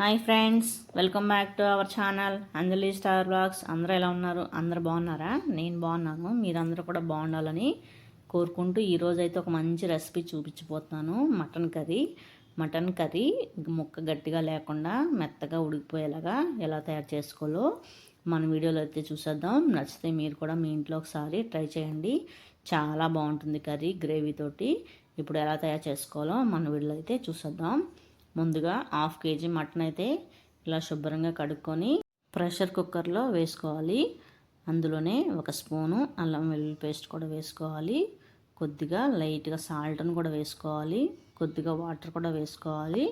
Hi friends welcome back to our channel. Anjali star vlogs. అందరూ ఎలా ఉన్నారు? అందరు బాగున్నారా? నేను బాగున్నాను. మీరందరూ కూడా బాగుండాలని కోరుకుంటూ ఈరోజు అయితే ఒక మంచి రెసిపీ చూపించిపోతున్నాను మటన్ కర్రీ. మటన్ కర్రీ ముక్క గట్టిగా లేకుండా మెత్తగా ఉడికిపోయేలాగా ఎలా తయారు చేసుకోవాలో మన వీడియోలో అయితే చూసేద్దాం. నచ్చితే మీరు కూడా మీ ఇంట్లో ఒకసారి ట్రై చేయండి. చాలా బాగుంటుంది కర్రీ గ్రేవీతోటి ఇప్పుడు ఎలా తయారు చేసుకోవాలో మన వీడియోలో అయితే చూసేద్దాం. ముందుగా హాఫ్ కేజీ మటన్ అయితే ఇలా శుభ్రంగా కడుక్కొని ప్రెషర్ కుక్కర్లో వేసుకోవాలి. అందులోనే ఒక స్పూను అల్లం వెల్లుల్లి పేస్ట్ కూడా వేసుకోవాలి. కొద్దిగా లైట్గా సాల్ట్ని కూడా వేసుకోవాలి. కొద్దిగా వాటర్ కూడా వేసుకోవాలి.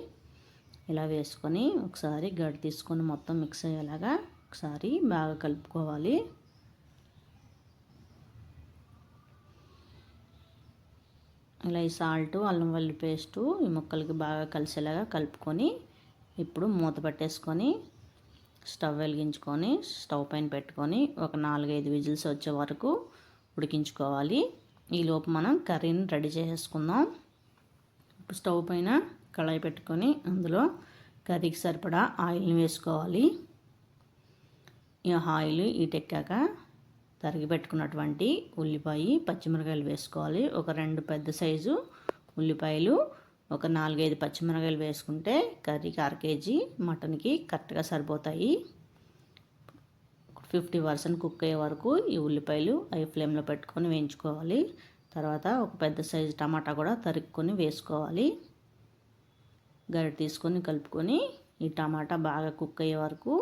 ఇలా వేసుకొని ఒకసారి గడి తీసుకొని మొత్తం మిక్స్ అయ్యేలాగా ఒకసారి బాగా కలుపుకోవాలి. ఇలా ఈ సాల్ట్ అల్లం వెల్లి పేస్టు ఈ ముక్కలకి బాగా కలిసేలాగా కలుపుకొని ఇప్పుడు మూత పెట్టేసుకొని స్టవ్ వెలిగించుకొని స్టవ్ పైన పెట్టుకొని ఒక నాలుగైదు విజిల్స్ వచ్చే వరకు ఉడికించుకోవాలి. ఈలోపు మనం కర్రీని రెడీ చేసేసుకుందాం. ఇప్పుడు స్టవ్ పైన కళాయి పెట్టుకొని అందులో కర్రీకి సరిపడా ఆయిల్ని వేసుకోవాలి. ఈ ఆయిల్ ఈటెక్కాక తరిగి పెట్టుకున్నటువంటి ఉల్లిపాయ పచ్చిమిరకాయలు వేసుకోవాలి. ఒక రెండు పెద్ద సైజు ఉల్లిపాయలు ఒక నాలుగైదు పచ్చిమిరకాయలు వేసుకుంటే కర్రీకి అర కేజీ మటన్కి కరెక్ట్గా సరిపోతాయి. ఫిఫ్టీ పర్సెంట్ కుక్ అయ్యే వరకు ఈ ఉల్లిపాయలు ఐ ఫ్లేమ్లో పెట్టుకొని వేయించుకోవాలి. తర్వాత ఒక పెద్ద సైజు టమాటా కూడా తరుక్కొని వేసుకోవాలి. గరిట తీసుకొని కలుపుకొని ఈ టమాటా బాగా కుక్ అయ్యే వరకు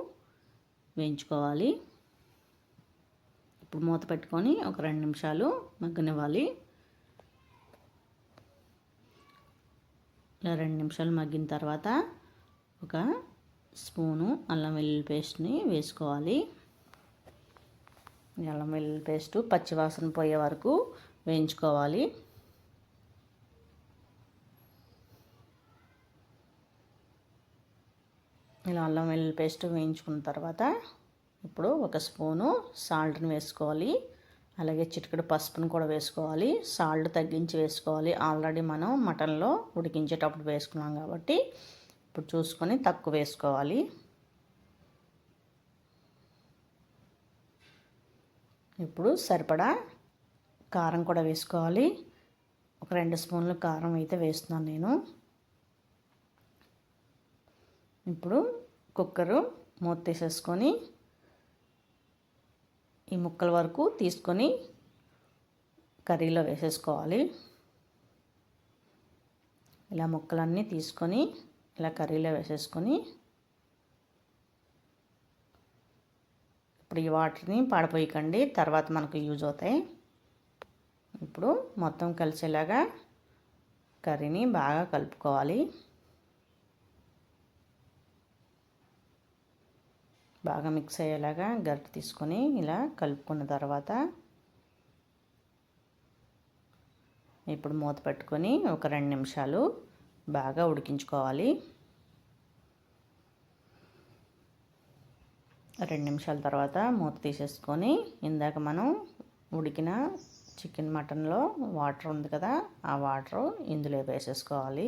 వేయించుకోవాలి. ఇప్పుడు మూత పెట్టుకొని ఒక రెండు నిమిషాలు మగ్గనివ్వాలి. ఇలా రెండు నిమిషాలు మగ్గిన తర్వాత ఒక స్పూను అల్లం వెల్లుల్లి పేస్ట్ని వేసుకోవాలి. అల్లం వెల్లుల్లి పేస్టు పచ్చివాసన పోయే వరకు వేయించుకోవాలి. ఇలా అల్లం వెల్లుల్లి పేస్ట్ వేయించుకున్న తర్వాత ఇప్పుడు ఒక స్పూను సాల్ట్ని వేసుకోవాలి. అలాగే చిటికెడు పసుపును కూడా వేసుకోవాలి. సాల్ట్ తగ్గించి వేసుకోవాలి. ఆల్రెడీ మనం మటన్లో ఉడికించేటప్పుడు వేసుకున్నాం కాబట్టి ఇప్పుడు చూసుకొని తక్కువ వేసుకోవాలి. ఇప్పుడు సరిపడా కారం కూడా వేసుకోవాలి. ఒక రెండు స్పూన్లు కారం అయితే వేస్తున్నాను నేను. ఇప్పుడు కుక్కరు మూత తీసేసుకొని ఈ ముక్కల వరకు తీసుకొని కర్రీలో వేసేసుకోవాలి. ఇలా ముక్కలన్నీ తీసుకొని ఇలా కర్రీలో వేసేసుకొని ఇప్పుడు ఈ వాటర్ని పాడపోయకండి తర్వాత మనకు యూజ్ అవుతాయి. ఇప్పుడు మొత్తం కలిసేలాగా కర్రీని బాగా కలుపుకోవాలి. బాగా మిక్స్ అయ్యేలాగా గరిట తీసుకొని ఇలా కలుపుకున్న తర్వాత ఇప్పుడు మూత పెట్టుకొని ఒక రెండు నిమిషాలు బాగా ఉడికించుకోవాలి. రెండు నిమిషాల తర్వాత మూత తీసేసుకొని ఇందాక మనం ఉడికిన చికెన్ మటన్లో వాటర్ ఉంది కదా ఆ వాటర్ ఇందులో వేసేసుకోవాలి.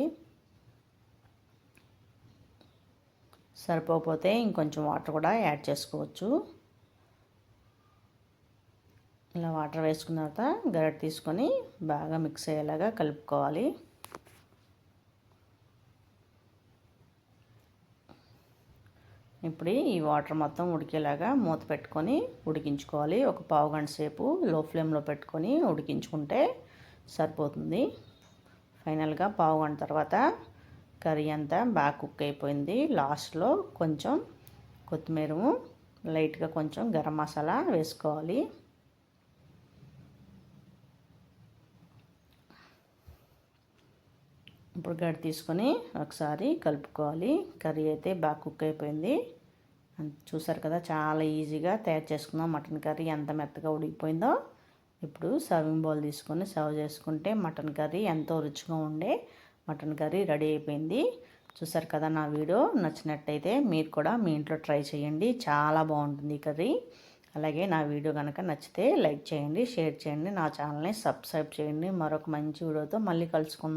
సరిపోతే ఇంకొంచెం వాటర్ కూడా యాడ్ చేసుకోవచ్చు. ఇలా వాటర్ వేసుకున్న తర్వాత గరిట తీసుకొని బాగా మిక్స్ అయ్యేలాగా కలుపుకోవాలి. ఇప్పుడు ఈ వాటర్ మొత్తం ఉడికేలాగా మూత పెట్టుకొని ఉడికించుకోవాలి. ఒక పావు గంట సేపు లో ఫ్లేమ్లో పెట్టుకొని ఉడికించుకుంటే సరిపోతుంది. ఫైనల్గా పావు గంట తర్వాత కర్రీ అంతా బాగా కుక్ అయిపోయింది. లాస్ట్లో కొంచెం కొత్తిమీర లైట్గా కొంచెం గరం మసాలా వేసుకోవాలి. ఇప్పుడు గడి తీసుకొని ఒకసారి కలుపుకోవాలి. కర్రీ అయితే బాగా కుక్ అయిపోయింది. చూసారు కదా చాలా ఈజీగా తయారు చేసుకుందాం మటన్ కర్రీ ఎంత మెత్తగా ఉడికిపోయిందో ఇప్పుడు సర్వింగ్ బౌల్ తీసుకొని సర్వ్ చేసుకుంటే మటన్ కర్రీ ఎంతో రుచిగా ఉండే మటన్ కర్రీ రెడీ అయిపోయింది. చూసారు కదా నా వీడియో? నచ్చినట్టయితే మీరు కూడా మీ ఇంట్లో ట్రై చేయండి. చాలా బాగుంటుంది ఈ కర్రీ. అలాగే నా వీడియో కనుక నచ్చితే లైక్ చేయండి షేర్ చేయండి నా ఛానల్ని సబ్స్క్రైబ్ చేయండి. మరొక మంచి వీడియోతో మళ్ళీ కలుసుకుందాం.